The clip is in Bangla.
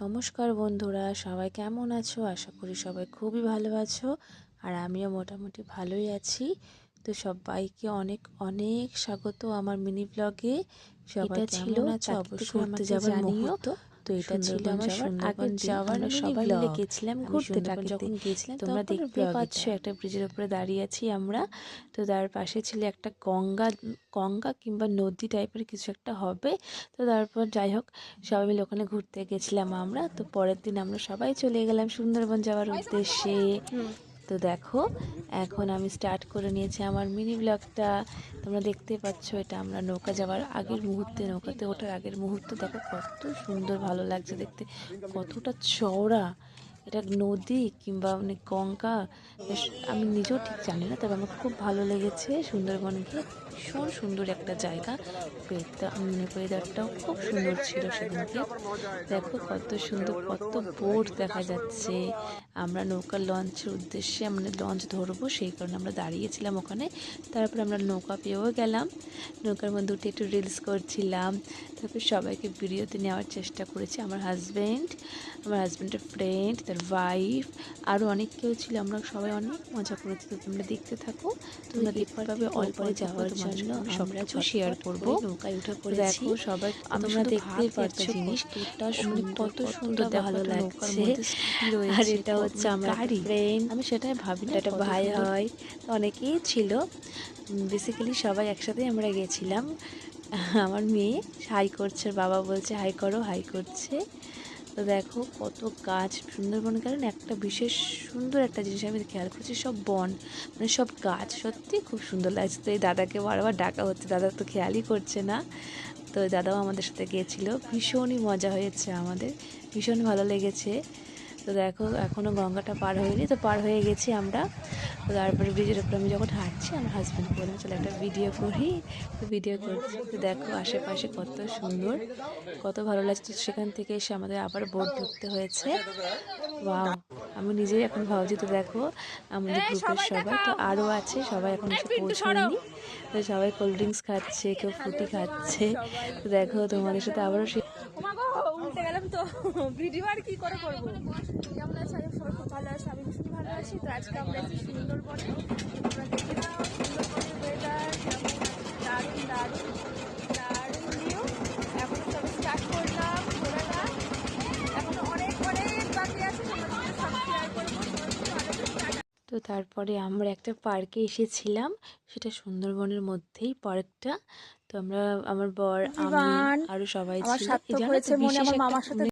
নমস্কার বন্ধুরা সবাই কেমন আছো? আশা করি সবাই খুবই ভালো আছো আর আমিও মোটামুটি ভালোই আছি। তো সবাইকে অনেক অনেক স্বাগত আমার মিনি ব্লগে। সবাই ছিল আছো? অবশ্যই আমাকে জানিও। তো এটা ছিল আমার সুন্দরবন যাওয়ার সবাই মিলে গেছিলাম ঘুরতে যখন গিয়েছিলাম তোমরা দেখতে পাচ্ছ একটা ব্রিজের উপরে দাঁড়িয়ে আছি আমরা। তো তার পাশে ছিল একটা গঙ্গা গঙ্গা কিংবা নদী টাইপের কিছু একটা হবে। তো তারপর যাই হোক সবাই মিলে ওখানে ঘুরতে গেছিলাম আমরা। তো পরের দিন আমরা সবাই চলে গেলাম সুন্দরবন যাওয়ার উদ্দেশ্যে। তো দেখো, এখন আমি স্টার্ট করে নিয়েছি আমার মিনি ব্লগটা তোমরা দেখতে পাচ্ছ এটা আমরা নৌকা যাওয়ার আগের মুহূর্তে, নৌকাতে ওঠার আগের মুহূর্তে। দেখো কত সুন্দর ভালো লাগছে দেখতে, কতটা চওড়া। এটা নদী কিংবা মানে গঙ্গা আমি নিজেও ঠিক জানি না, তবে আমার খুব ভালো লেগেছে সুন্দরবন গিয়ে ভীষণ সুন্দর একটা জায়গা। ওয়েদার মানে ওয়েদারটাও খুব সুন্দর ছিল সেদিনকে। দেখো কত সুন্দর, কত বোট দেখা যাচ্ছে। আমরা নৌকা লঞ্চের উদ্দেশ্যে আমরা লঞ্চ ধরবো, সেই কারণে আমরা দাঁড়িয়েছিলাম ওখানে। তারপর আমরা নৌকা পেয়েও গেলাম। নৌকার মধ্যে উঠে একটু রিলস করছিলাম। তারপর সবাইকে ভিডিওতে নেওয়ার চেষ্টা করেছি। আমার হাজব্যান্ড আমার হাজব্যান্ডের ফ্রেন্ড তার ওয়াইফ আরও অনেক কেউ ছিল আমরা সবাই অনেক মজা করেছি তো তোমরা দেখতে থাকো। তোমরা দেখতে পাবে অল্পরে যাওয়ার জন্য আমরা শেয়ার করব। নৌকায় উঠে পড়ে দেখো সবাই তোমরা দেখতে পাচ্ছ জিনিস। কত সুন্দর ভালো লাগছে। আর এটা হচ্ছে আমার ফ্রেন্ড আমি সেটাই ভাবি না একটা ভাই হয়। তো অনেকেই ছিল। বেসিক্যালি সবাই একসাথেই আমরা গেছিলাম। আমার মেয়ে হাই করছে বাবা বলছে হাই করো হাই করছে। তো দেখো কত গাছ সুন্দরবন কারণ একটা বিশেষ সুন্দর একটা জিনিস আমি খেয়াল করছি, সব বন মানে সব গাছ, সত্যি খুব সুন্দর লাগছে। তো এই দাদাকে বারবার ডাকা হচ্ছে, দাদা তো খেয়ালই করছে না। তো দাদাও আমাদের সাথে গিয়েছিল, ভীষণই মজা হয়েছে আমাদের, ভীষণ ভালো লেগেছে। তো দেখো এখনও গঙ্গাটা পার হয়নি তো পার হয়ে গেছি আমরা। তো তারপরে ব্রিজের উপরে আমি যখন হাঁটছি আমার হাজব্যান্ড বললাম চলো একটা ভিডিও করি। তো ভিডিও করছি। তো দেখো আশেপাশে কত সুন্দর কত ভালো লাগছে। সেখান থেকে এসে আমাদের আবার বোট ঢুকতে হয়েছে। ওয়াও আমি নিজেই এখন ভাবছি তো দেখো আমাদের গ্রুপের সবাই তো আরও আছে সবাই এখন এসে পৌঁছায়নি। তো সবাই কোল্ড ড্রিঙ্কস খাচ্ছে কেউ ফুটি খাচ্ছে। তো দেখো তোমাদের সাথে আবারও সে উল্টে গেলাম তো। ভিডিও আর কি করে করব কেমন আছে আমি সবাই খুব ভালো আছি আমি ভীষণ ভালো আছি তো আজকে আমরা একটু সুন্দরবনে। তোমরা দেখে নাও সুন্দরবনের ওয়েদার কেমন দারুণ দারুণ দারুণ ভিউ এখন সবে স্টার্ট করলাম ঘোরাটা এখনও অনেক অনেক বাকি আছে তোমাদের সাবস্ক্রাইব করব তো তারপরে আমরা একটা পার্কে এসেছিলাম সেটা সুন্দরবনের মধ্যেই পার্কটা। তো আমরা আমার বর আমি আরও সবাই ছিল জানো তো বিশেষ একটা